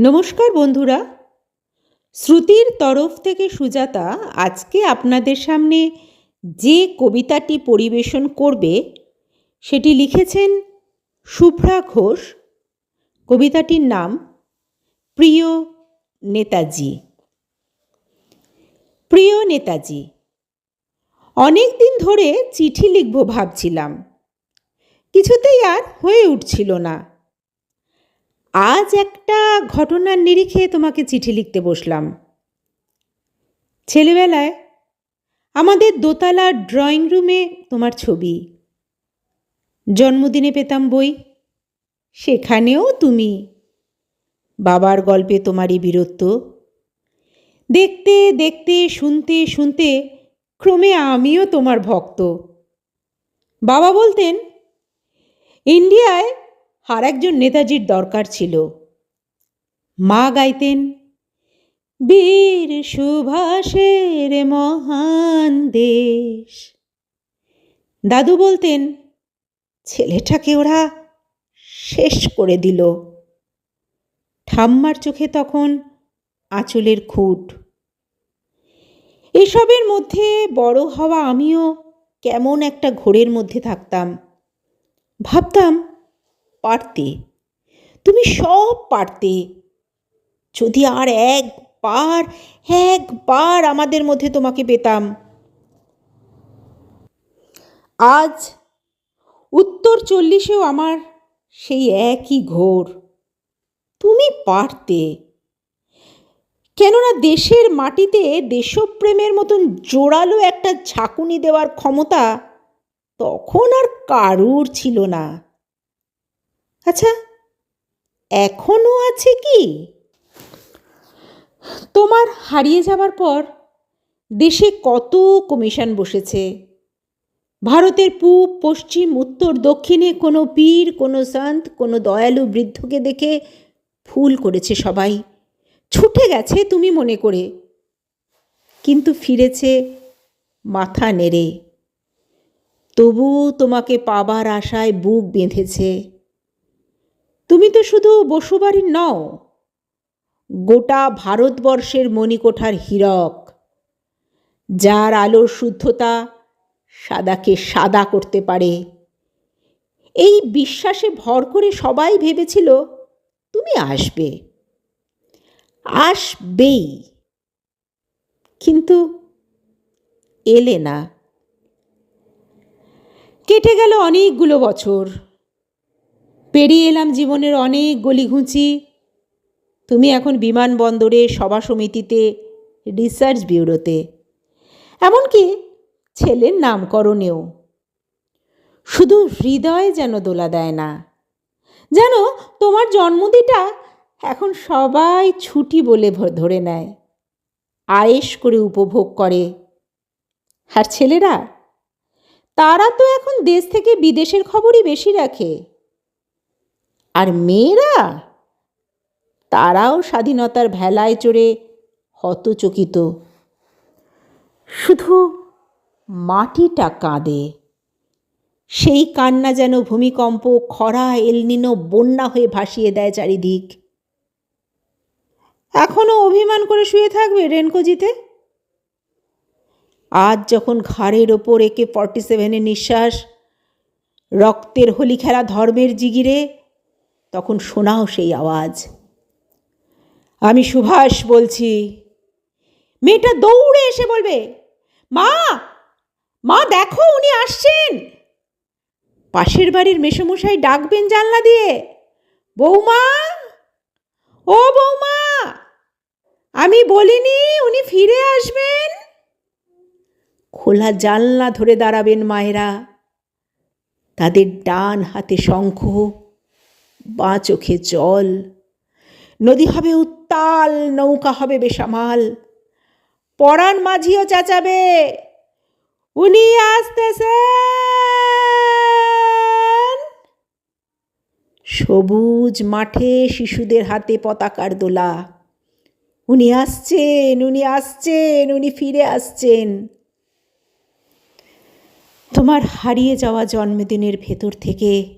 নমস্কার বন্ধুরা। শ্রুতির তরফ থেকে সুজাতা আজকে আপনাদের সামনে যে কবিতাটি পরিবেশন করবে, সেটি লিখেছেন শুভ্রা ঘোষ। কবিতাটির নাম, প্রিয় নেতাজি। প্রিয় নেতাজি, অনেক দিন ধরে চিঠি লিখব ভাবছিলাম। কিছুতেই আর হয়ে উঠছিল না। আজ একটা ঘটনার নিরিখে তোমাকে চিঠি লিখতে বসলাম। ছেলেবেলায় আমাদের দোতলার ড্রয়িং রুমে তোমার ছবি। জন্মদিনে পেতাম বই, সেখানেও তুমি। বাবার গল্পে তোমারই বীরত্ব। দেখতে দেখতে, শুনতে শুনতে ক্রমে আমিও তোমার ভক্ত। বাবা বলতেন, ইন্ডিয়ায় আর একজন নেতাজির দরকার ছিল। মা গাইতেন, বীর সুভাষের মহান দেশ। দাদু বলতেন, ছেলেটাকে ওরা শেষ করে দিল। ঠাম্মার চোখে তখন আঁচলের খুঁট। এসবের মধ্যে বড় হওয়া আমিও কেমন একটা ঘোরের মধ্যে থাকতাম। ভাবতাম পারতে, তুমি সব পারতে। যদি আর একবার একবার আমাদের মধ্যে তোমাকে পেতাম। আজ উত্তর চল্লিশেও আমার সেই একই ঘোর। তুমি পারতে। কেননা দেশের মাটিতে দেশপ্রেমের মতন জোরালো একটা ঝাঁকুনি দেওয়ার ক্ষমতা তখন আর কারুর ছিল না। আচ্ছা এখনও আছে কি? তোমার হারিয়ে যাবার পর দেশে কত কমিশন বসেছে? ভারতের পূব, পশ্চিম, উত্তর, দক্ষিণে কোনো পীর, কোনো সন্ত, কোনো দয়ালু বৃদ্ধকে দেখে ফুল করেছে সবাই। ছুটে গেছে তুমি মনে করে, কিন্তু ফিরেছে মাথা নেড়ে। তবু তোমাকে পাবার আশায় বুক বেঁধেছে। তুমি তো শুধু বসুবাড়ির নও। গোটা ভারতবর্ষের মণিকোঠার হীরক, যার আলোর শুদ্ধতা সাদাকে সাদা করতে পারে। এই বিশ্বাসে ভর করে সবাই ভেবেছিল, তুমি আসবে। আসবেই। কিন্তু এলে না। কেটে গেল অনেকগুলো বছর। পেরিয়ে এলাম জীবনের অনেক গলিঘুঁচি। তুমি এখন বিমানবন্দরে, সভা সমিতিতে, রিসার্চ ব্যুরোতে। এমনকি ছেলের নামকরণেও। শুধু হৃদয় যেন দোলা দেয় না। যেন তোমার জন্মদিনটা এখন সবাই ছুটি বলে ধরে নেয়। আয়েস করে উপভোগ করে। আর ছেলেরা? তারা তো এখন দেশ থেকে বিদেশের খবরই বেশি রাখে। আর মেয়েরা? তারাও স্বাধীনতার ভেলায় চড়ে হতচকিত। শুধু মাটিটা কাঁদে। সেই কান্না যেন ভূমিকম্প খরা এলনিনো বন্যা হয়ে ভাসিয়ে দেয় চারিদিক। এখনও অভিমান করে শুয়ে থাকবে রেনকোজিতে আজ যখন ঘাড়ের ওপর একে ফর্টি সেভেনের নিঃশ্বাস, রক্তের হোলি খেলা ধর্মের জিগিরে তখন শোনাও সেই আওয়াজ। আমি সুভাষ বলছি, মেয়েটা দৌড়ে এসে বলবে, মা মা দেখো উনি আসছেন। পাশের বাড়ির মেসমশাই ডাকবেন জানলা দিয়ে। বৌমা, ও বৌমা, আমি বলিনি উনি ফিরে আসবেন। খোলা জানলা ধরে দাঁড়াবেন মায়েরা। তাদের ডান হাতে শঙ্খ বাঁ চোখে জল। নদী হবে উত্তাল, নৌকা হবে বেসামাল। পরাণ মাঝিও চেঁচাবে। উনি আসতেছেন। সবুজ মাঠে শিশুদের হাতে পতাকার দোলা। উনি আসছেন উনি আসছেন, উনি ফিরে আসছেন। তোমার হারিয়ে যাওয়া জন্মদিনের ভেতর থেকে